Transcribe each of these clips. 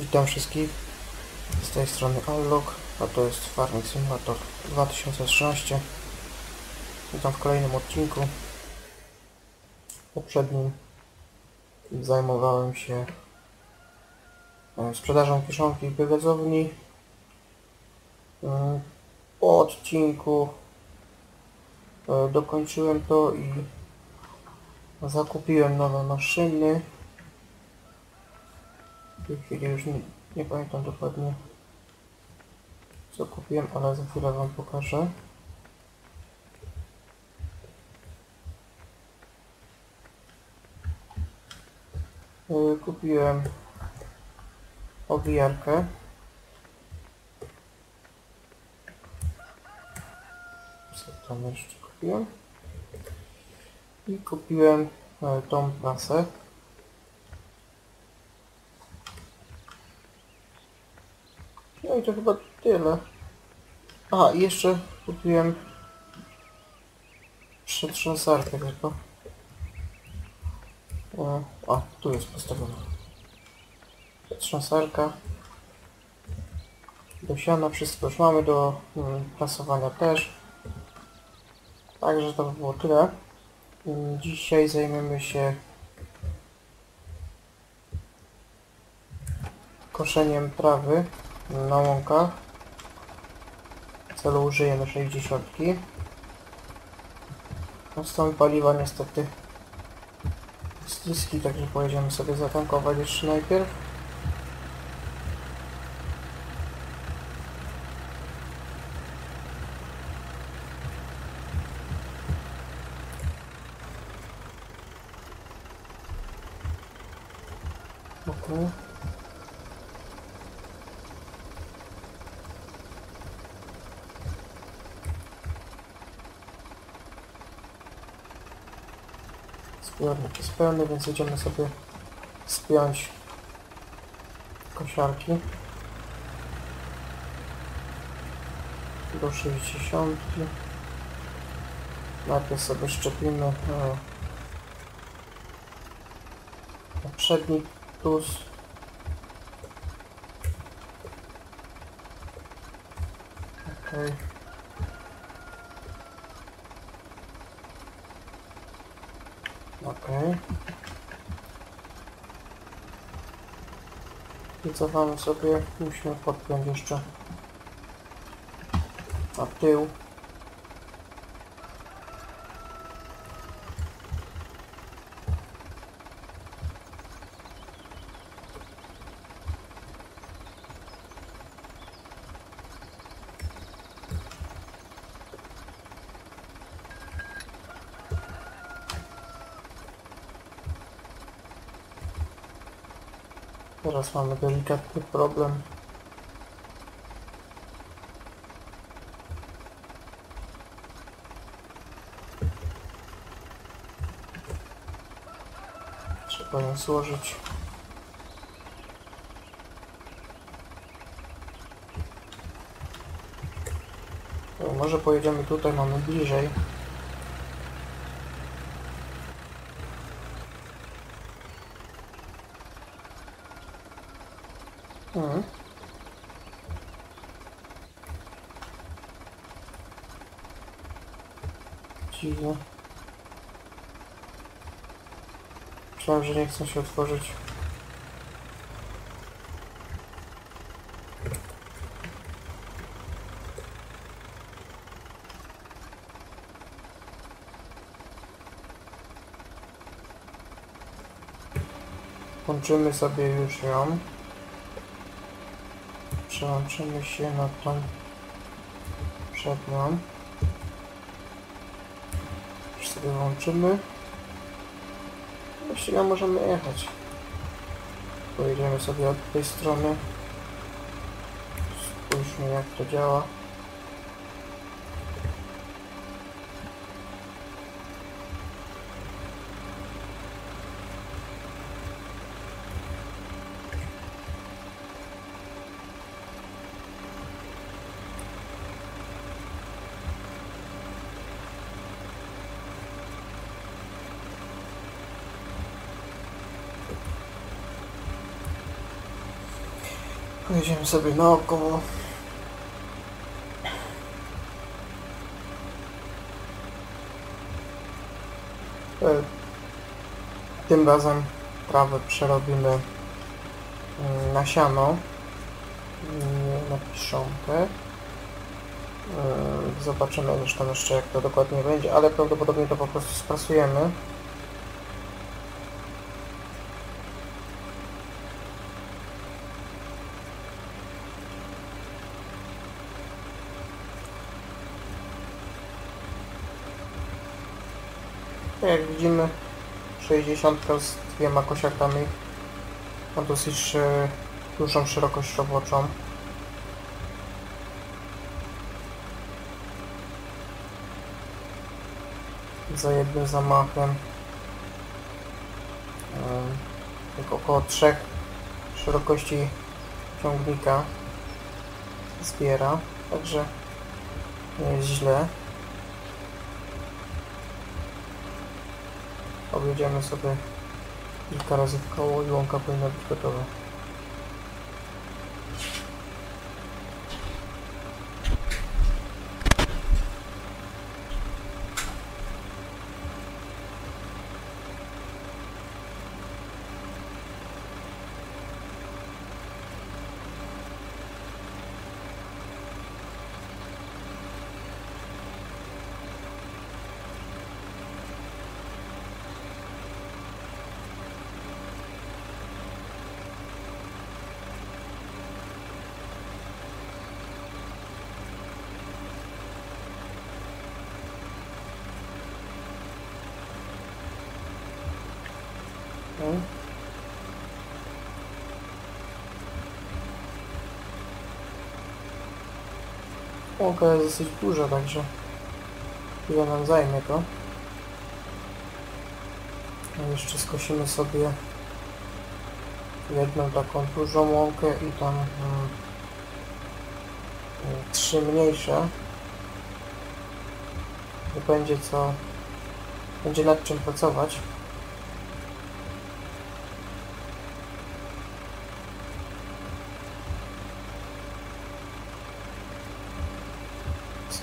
Witam wszystkich. Z tej strony Allog, a to jest Farming Simulator 2013. Witam w kolejnym odcinku. Poprzednim zajmowałem się e, sprzedażą kiszonki w biogazowni. E, Po odcinku e, dokończyłem to i zakupiłem nowe maszyny. W tej chwili już nie, nie pamiętam dokładnie co kupiłem, ale za chwilę Wam pokażę. Yy, Kupiłem owijarkę. Co tam jeszcze kupiłem? I kupiłem e, tą prasę. No i to chyba tyle. A, i jeszcze kupiłem przetrząsarkę tylko. O, a, tu jest postawiona. Przetrząsarka. Do siana wszystko już mamy, do mm, prasowania też. Także to by było tyle. Mm, Dzisiaj zajmiemy się koszeniem trawy na łąkach. W celu użyjemy 60. No stąd paliwa niestety jest niski, także pojedziemy sobie zatankować jeszcze najpierw. Okay. Zbiornik jest pełny, więc jedziemy sobie spiąć kosiarki do 60. Najpierw sobie szczepimy e, na przedni tus. Okay. Okej. I cofamy sobie, musimy podpiąć jeszcze na tył. Teraz mamy delikatny problem. Trzeba ją złożyć. O, Może pojedziemy tutaj, mamy bliżej. Mhm. Dziwne. Myślałem, że nie chcą się otworzyć. Łączymy sobie już ją. Przełączymy się na tą przednią. Już sobie włączymy. Właściwie możemy jechać. Pojedziemy sobie od tej strony. Spójrzmy jak to działa. Pojedziemy sobie naokoło. E, Tym razem trawę przerobimy mm, na siano, nie na piszonkę. E, Zobaczymy zresztą jeszcze jak to dokładnie będzie, ale prawdopodobnie to po prostu sprasujemy. Jak widzimy 60 z dwiema kosiakami ma dosyć e, dużą szerokość roboczą. Za jednym zamachem e, tak około 3 szerokości ciągnika zbiera, także nie jest źle. Objedziemy sobie kilka razy w koło i łąka powinna być gotowa. Łąka jest dosyć duża, także chwilę nam zajmie to. A jeszcze skosimy sobie jedną taką dużą łąkę i tam mm, mm, trzy mniejsze. I będzie co, będzie nad czym pracować.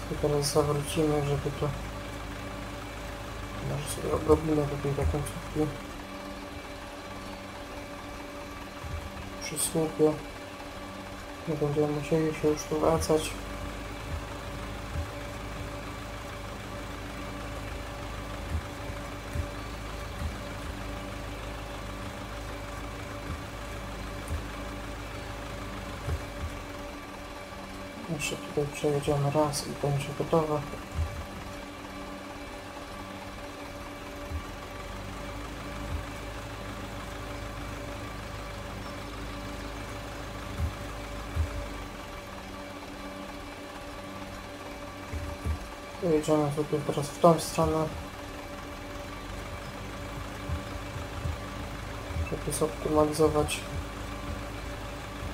Sobie teraz zawrócimy, żeby to może sobie obrobimy tutaj taką córkę. Przy słupie. Nie będziemy musieli się już tu wracać Jeszcze tutaj przejedziemy raz i będzie gotowe. Jedziemy sobie teraz w tą stronę. Żeby zoptymalizować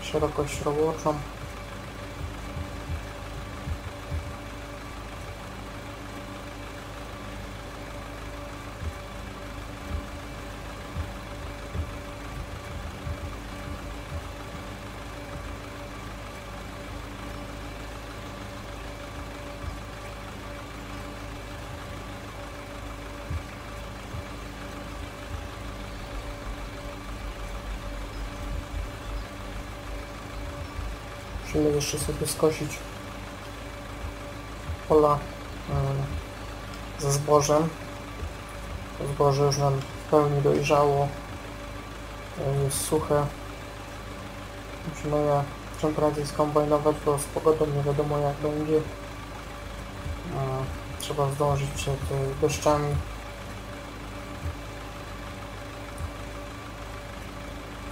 szerokość roboczą. Musimy jeszcze sobie skosić pola em, ze zbożem. Zboże już nam w pełni dojrzało. e, Jest suche. Musimy je czym prędzej skombajnować, bo z pogodą nie wiadomo jak będzie. E, Trzeba zdążyć przed e, deszczami.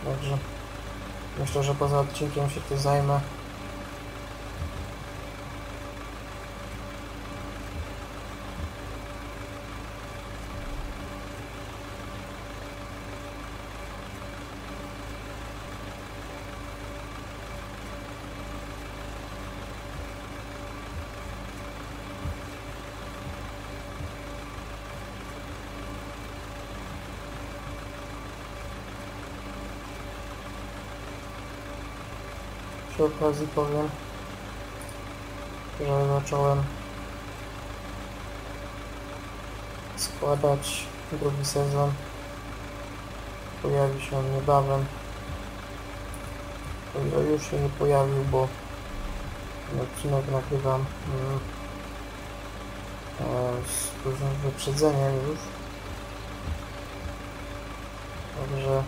Także myślę, że poza odcinkiem się tym zajmę. Przy okazji powiem, że zacząłem składać drugi sezon. Pojawi się on niebawem. O ile już się nie pojawił, bo odcinek nagrywam mm, e, z dużym wyprzedzeniem już. Także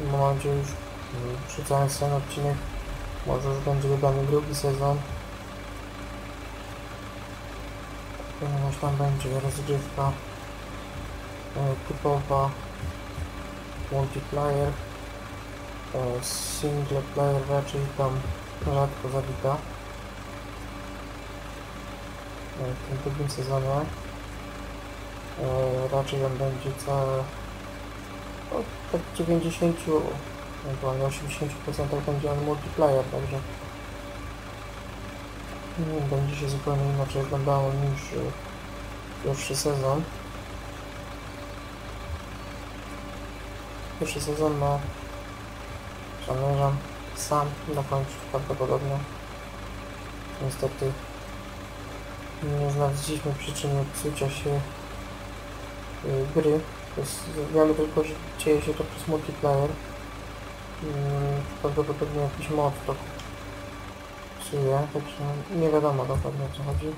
w momencie już wrzucając ten odcinek może już będzie wydany drugi sezon. Ponieważ tam będzie rozgrywka e, typowa multiplayer e, single player raczej tam rzadko zabita E, w tym drugim sezonie raczej on będzie całe tak w 90 ewentualnie 80% będzie on multiplayer także będzie się zupełnie inaczej oglądało niż y, pierwszy sezon. Pierwszy sezon ma zamierzam sam dokończyć prawdopodobnie. Niestety nie znaleźliśmy przyczyny psucia się y, gry. Jest względu tylko, że dzieje się to przez multiplayer prawdopodobnie jakiś to psuje, także nie wiadomo dokładnie o co chodzi.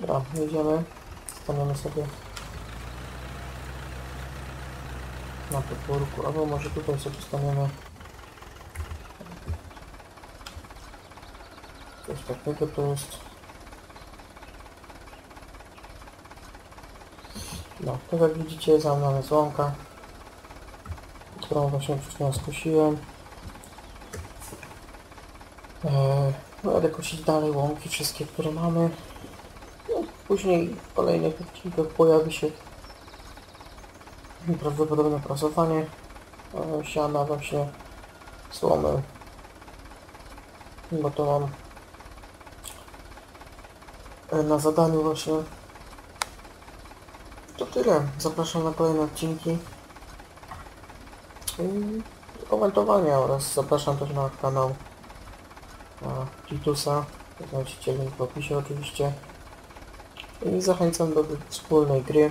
Dobra, jedziemy. Staniemy sobie na podwórku, albo może tutaj sobie staniemy. Takiego to jest. No, tak jak widzicie, za mną jest łąka, którą właśnie przed chwilą skusiłem. Eee, będę kosić dalej łąki, wszystkie, które mamy. No, później w kolejnych odcinkach pojawi się prawdopodobne prasowanie e, siana właśnie słomy bo to mam na zadaniu właśnie to tyle. Zapraszam na kolejne odcinki i do komentowania oraz zapraszam też na kanał e, Titusa znajdziecie link w opisie oczywiście i zachęcam do wspólnej gry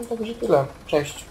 no także tyle. Cześć.